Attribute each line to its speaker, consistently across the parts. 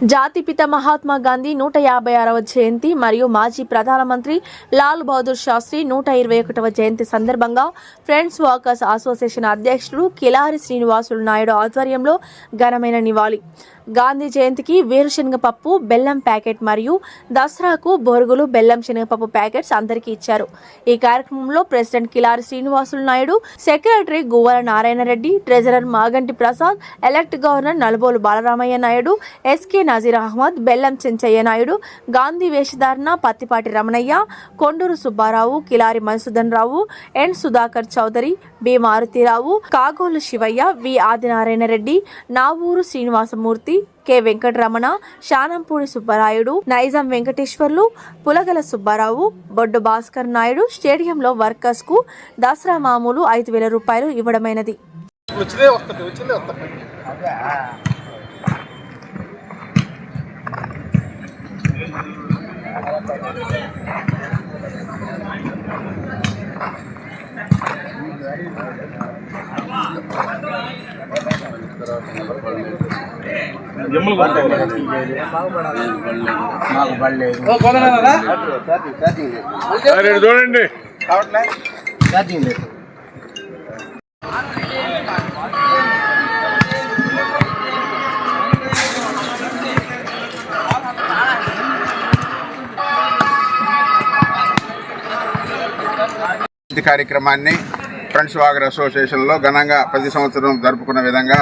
Speaker 1: జాతిపిత మహాత్మా గాంధీ నూట యాభై ఆరవ జయంతి మరియు మాజీ ప్రధానమంత్రి లాల్ బహదూర్ శాస్త్రి నూట ఇరవై ఒకటవ జయంతి సందర్భంగా ఫ్రెండ్స్ వాకర్స్ అసోసియేషన్ అధ్యక్షుడు కిలారి శ్రీనివాసులు నాయుడు ఆధ్వర్యంలో ఘనమైన నివాళి. గాంధీ జయంతికి వేరుశనగ పప్పు బెల్లం ప్యాకెట్ మరియు దసరాకు బొరుగులు బెల్లం శనగపప్పు ప్యాకెట్స్ అందరికీ ఇచ్చారు. ఈ కార్యక్రమంలో president Kilari Srinivasulu Naidu secretary Guvvala Narayana Reddy treasurer Maganti Prasad elect governor Nalubolu Balaramaiah Naidu SK Nazir Ahmed Bellam Chenchaiah Naidu Gandhi వేషధారణ Pattipati Ramanaiah Konduru Subbarao Kilari Madhusudan Rao N Sudhakar Chowdary B Maruthirao Kagolu Sivaiah V Adinarayana Reddy Navuru Srinivasamurthy K Venkataramana Sanampudi Subbarayudu Nizam Venkateswarlu Pulagala Subbarao Boddu Bhaskar Naidu స్టేడియంలో వర్కర్స్కు దసరా మామూలు ఐదు వేల రూపాయలు ఇవ్వడమైనది.
Speaker 2: వచ్చిందే వస్తుంది వచ్చిందే వస్తుంది రెండు చూడండి
Speaker 3: ఈ కార్యక్రమాన్ని ఫ్రెండ్స్ వాగర్ అసోసియేషన్లో ఘనంగా ప్రతి సంవత్సరం జరుపుకున్న విధంగా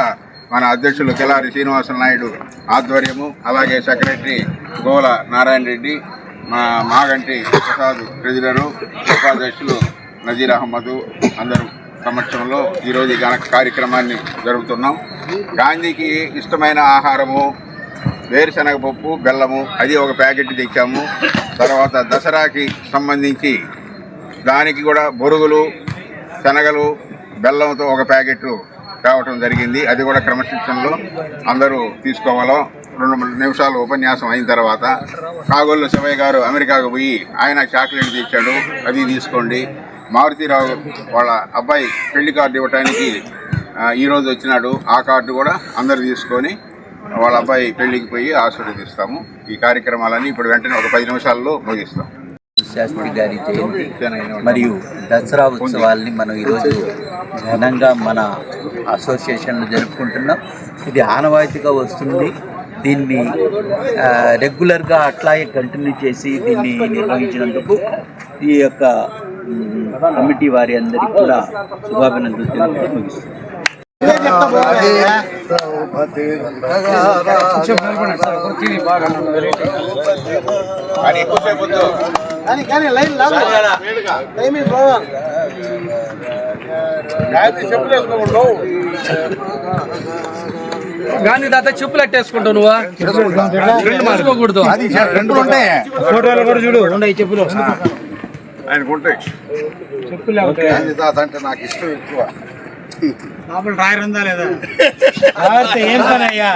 Speaker 3: మన అధ్యక్షులు కిలారి శ్రీనివాస నాయుడు ఆధ్వర్యము అలాగే సెక్రటరీ గోల నారాయణ రెడ్డి మా మాగంటి ప్రసాద్ ట్రెజరరు ఉపాధ్యక్షులు నజీర్ అహ్మద్ అందరూ సమక్షంలో ఈరోజు ఘన కార్యక్రమాన్ని జరుపుతున్నాం. గాంధీకి ఇష్టమైన ఆహారము వేరుశనగ పప్పు బెల్లము అది ఒక ప్యాకెట్ తెచ్చాము. తర్వాత దసరాకి సంబంధించి దానికి కూడా బొరుగులు శనగలు బెల్లంతో ఒక ప్యాకెట్ తేవటం జరిగింది. అది కూడా క్రమశిక్షణలో అందరూ తీసుకోవాలో. రెండు మూడు నిమిషాలు ఉపన్యాసం అయిన తర్వాత కాగోళ్ళు శివయ్య గారు అమెరికాకు పోయి ఆయన చాక్లెట్ తెచ్చాడు అది తీసుకోండి. మారుతీరావు వాళ్ళ అబ్బాయి పెళ్ళి కార్డు ఇవ్వటానికి ఈరోజు వచ్చినాడు. ఆ కార్డు కూడా అందరు తీసుకొని వాళ్ళ అబ్బాయి పెళ్ళికి పోయి ఆశీర్వదిస్తాము ఈ కార్యక్రమాలన్నీ ఇప్పుడు వెంటనే ఒక పది నిమిషాల్లో ముగిస్తాం.
Speaker 4: శాస్త్రి గారి జయంతి మరియు దసరా ఉత్సవాల్ని మనం ఈరోజు ఘనంగా మన అసోసియేషన్లో జరుపుకుంటున్నాం. ఇది ఆనవాయితీగా వస్తుంది. దీన్ని రెగ్యులర్గా అట్లాగే కంటిన్యూ చేసి దీన్ని నిర్వహించినందుకు ఈ యొక్క కమిటీ వారి అందరికీ కూడా శుభాభినందనలు తెలుపుతూ ముగిస్తున్నాం
Speaker 3: కానీ వద్దు.
Speaker 2: గాయత్రి చెప్పులు వేసుకోకుండా
Speaker 5: గాంధీ తాత చెప్పులు అట్టేసుకుంటావు నువ్వు? వేసుకోకూడదు
Speaker 3: రెండు ఉంటాయి?
Speaker 5: ఫోటోలు కూడా చూడు. ఉన్నాయి చెప్పులు.
Speaker 3: ఆయనకు ఉంటాయి? గాంధీ తాత అంటే నాకు ఇష్టం ఎక్కువ.
Speaker 5: ఏం పని అయ్యా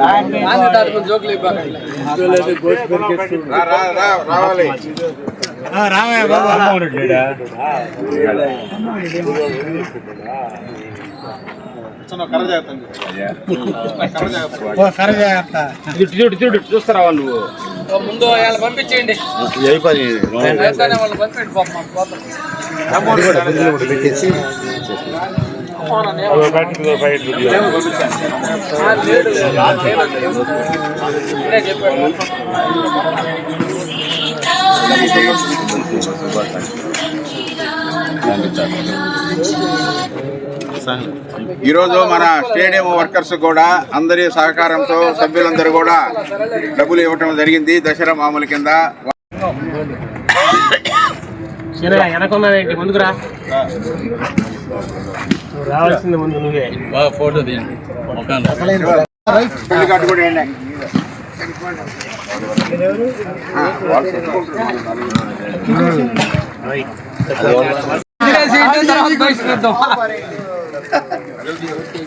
Speaker 5: గాంధీ తాత కొంచెం జోకులు ఇవ్వకండి.
Speaker 3: రా, రా, రా, రావాలి.
Speaker 2: కర చేస్తాను
Speaker 5: చూడు చూడు చూస్తారా వాళ్ళు ముందు పంపించేయండి. పంపించండి పాపం,
Speaker 3: ఈరోజు మన స్టేడియం వర్కర్స్ కూడా అందరి సహకారంతో సభ్యులందరూ కూడా డబ్బులు ఇవ్వటం జరిగింది దసరా మామూలు కింద.
Speaker 5: వెనకున్నావేంటి ముందుకు రా రావాల్సింది ముందు నువ్వే ఫోటో తీయండి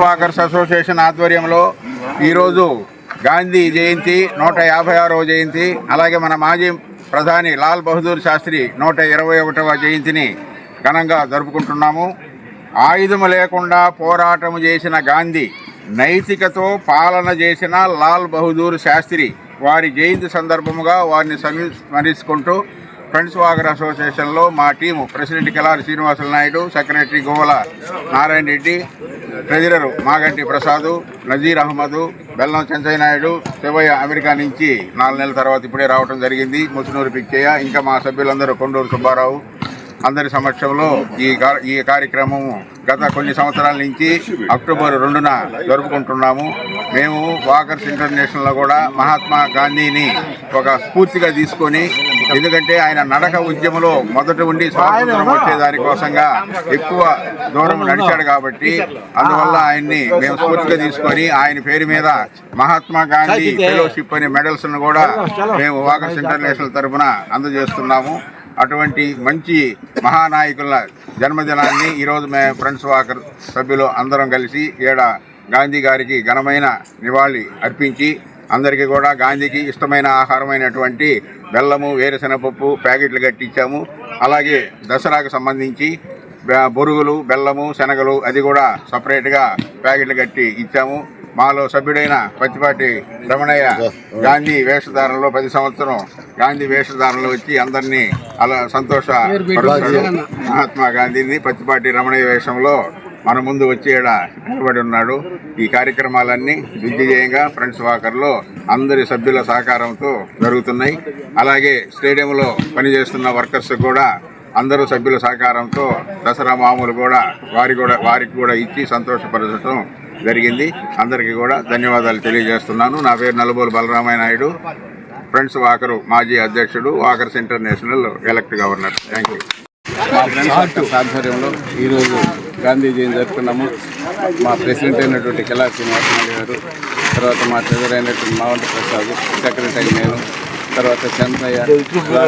Speaker 3: వాకర్స్ అసోసియేషన్ ఆధ్వర్యంలో ఈరోజు గాంధీ జయంతి నూట యాభై ఆరవ జయంతి అలాగే మన మాజీ ప్రధాని లాల్ బహదూర్ శాస్త్రి నూట ఇరవై ఒకటవ జయంతిని ఘనంగా జరుపుకుంటున్నాము. ఆయుధము లేకుండా పోరాటం చేసిన గాంధీ నైతికతో పాలన చేసిన లాల్ బహదూర్ శాస్త్రి వారి జయంతి సందర్భముగా వారిని స్మరించుకుంటూ ఫ్రెండ్స్ వాగర్ అసోసియేషన్లో మా team president Kelari Srinivasula Naidu secretary Govala Narayana Reddy treasurer Maganti Prasad Nazir Ahmed Bellam Chenchaiah Naidu Shivayya America నుంచి నాలుగు నెలల తర్వాత ఇప్పుడే రావడం జరిగింది. ముసునూరు పిచ్చయ్య ఇంకా మా సభ్యులందరూ కొండూరు సుబ్బారావు అందరి సమక్షంలో ఈ ఈ కార్యక్రమం గత కొన్ని సంవత్సరాల నుంచి అక్టోబర్ రెండున జరుపుకుంటున్నాము. మేము వాకర్స్ ఇంటర్నేషనల్లో కూడా మహాత్మా గాంధీని ఒక స్ఫూర్తిగా తీసుకొని ఎందుకంటే ఆయన నడక ఉద్యమంలో మొదట ఉండి స్వాతంత్రం వచ్చేదాని కోసంగా ఎక్కువ దూరం నడిచాడు కాబట్టి అందువల్ల ఆయన్ని మేము స్ఫూర్తిగా తీసుకొని ఆయన పేరు మీద మహాత్మా గాంధీ ఫెలోషిప్ అనే మెడల్స్ను కూడా మేము వాకర్స్ ఇంటర్నేషనల్ తరఫున అందజేస్తున్నాము. అటువంటి మంచి మహానాయకుల జన్మదినాన్ని ఈరోజు మేము ఫ్రెండ్స్ వాకర్ సభ్యులు అందరం కలిసి ఈడ గాంధీ గారికి ఘనమైన నివాళి అర్పించి అందరికీ కూడా గాంధీకి ఇష్టమైన ఆహారమైనటువంటి బెల్లము వేరుశనగపప్పు ప్యాకెట్లు కట్టించాము. అలాగే దసరాకు సంబంధించి బొరుగులు బెల్లము శనగలు అది కూడా సపరేట్గా ప్యాకెట్లు కట్టి ఇచ్చాము. మాలో సభ్యుడైన పత్తిపాటి రమణయ్య గాంధీ వేషధారణలో పది సంవత్సరం గాంధీ వేషధారణలో వచ్చి అందరినీ అలా సంతోష. మహాత్మా గాంధీని పత్తిపాటి రమణయ్య వేషంలో మన ముందు వచ్చి ఈడ నిలబడి ఉన్నాడు. ఈ కార్యక్రమాలన్నీ దిగ్విజయంగా ఫ్రెండ్స్ వాకర్లో అందరి సభ్యుల సహకారంతో జరుగుతున్నాయి. అలాగే స్టేడియంలో పనిచేస్తున్న వర్కర్స్ కూడా అందరూ సభ్యుల సహకారంతో దసరా మామూలు కూడా వారి కూడా వారికి కూడా ఇచ్చి సంతోషపరచడం జరిగింది. అందరికీ కూడా ధన్యవాదాలు తెలియజేస్తున్నాను. నా పేరు నలుబోలు బలరామయ్య నాయుడు. ఫ్రెండ్స్ వాకరు మాజీ అధ్యక్షుడు walkers international elect governor. Thank you
Speaker 2: మా ఫ్రెండ్స్ ఆధ్వర్యంలో ఈరోజు గాంధీ జయంతి జరుపుకున్నాము. మా ప్రెసిడెంట్ అయినటువంటి కెలా శ్రీనివాసనాయుడు గారు తర్వాత మా ట్రెజర్ అయినటువంటి మావంటి ప్రసాద్ సెక్రటరీ నేను తర్వాత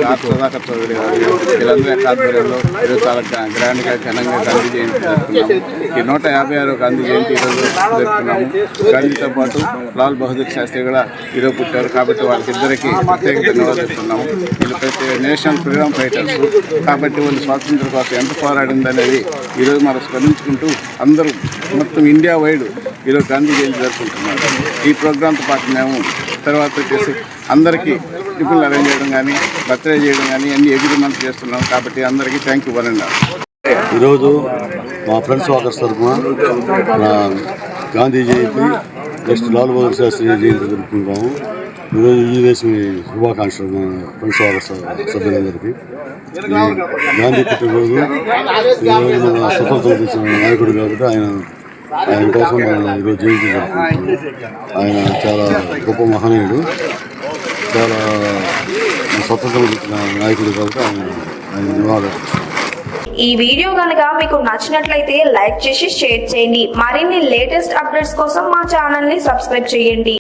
Speaker 2: ఆర్ సుధాకర్ చౌదరి గారు వీళ్ళందరి యొక్క ఆధ్వర్యంలో ఈరోజు చాలా గ్రా- గ్రాండ్గా ఘనంగా గాంధీ జయంతి జరుపుకున్నాము. ఈ నూట యాభై ఆరో గాంధీ జయంతి ఈరోజు జరుపుకున్నాము. గాంధీతో పాటు లాల్ బహదూర్ శాస్త్రి కూడా ఈరోజు పుట్టారు కాబట్టి వాళ్ళకిద్దరికీ ప్రత్యేక ధన్యవాదాలు చెప్తున్నాము. వీళ్ళు ప్రతి నేషనల్ ఫ్రీడమ్ ఫైటర్స్ కాబట్టి వాళ్ళు స్వాతంత్రం కోసం ఎంత పోరాడిందనేది ఈరోజు మనం స్మరించుకుంటూ అందరూ మొత్తం ఇండియా వైడ్ ఈరోజు గాంధీ జయంతి జరుపుకుంటున్నారు ఈ ప్రోగ్రాంతో పాటు మేము తర్వాత వచ్చేసి అందరికీ టిఫిన్లు అరేంజ్ చేయడం కానీ బర్త్డే చేయడం కానీ అన్ని ఎగ్రిమెంట్స్ చేస్తున్నాం. కాబట్టి అందరికీ థ్యాంక్ యూ వరండా
Speaker 6: ఈరోజు మా ఫ్రెండ్స్ వాకర్స్ తరఫున గాంధీ జయంతి నెక్స్ట్ లాల్ బహదూర్ శాస్త్రి జయంతి జరుపుకుంటాము ఈరోజు ఈ దేశం శుభాకాంక్షలు ఫ్రెండ్స్ వాకర్స్ సభ్యులందరికీ. గాంధీ పుట్టినరోజు ఈరోజు మన స్వతంత్రం నాయకుడు కాబట్టి ఆయన ఆయన కోసం మనం ఈరోజు జయంతి ఆయన చాలా గొప్ప మహనీయుడు. చాలా స్వతంత్రం నాయకుడు కాబట్టి ఆయన ఆయన నివాళులు
Speaker 7: ఈ వీడియో కనుక మీకు నచ్చినట్లయితే లైక్ చేసి షేర్ చేయండి. మరిన్ని లేటెస్ట్ అప్డేట్స్ కోసం మా ఛానల్ని సబ్స్క్రైబ్ చేయండి.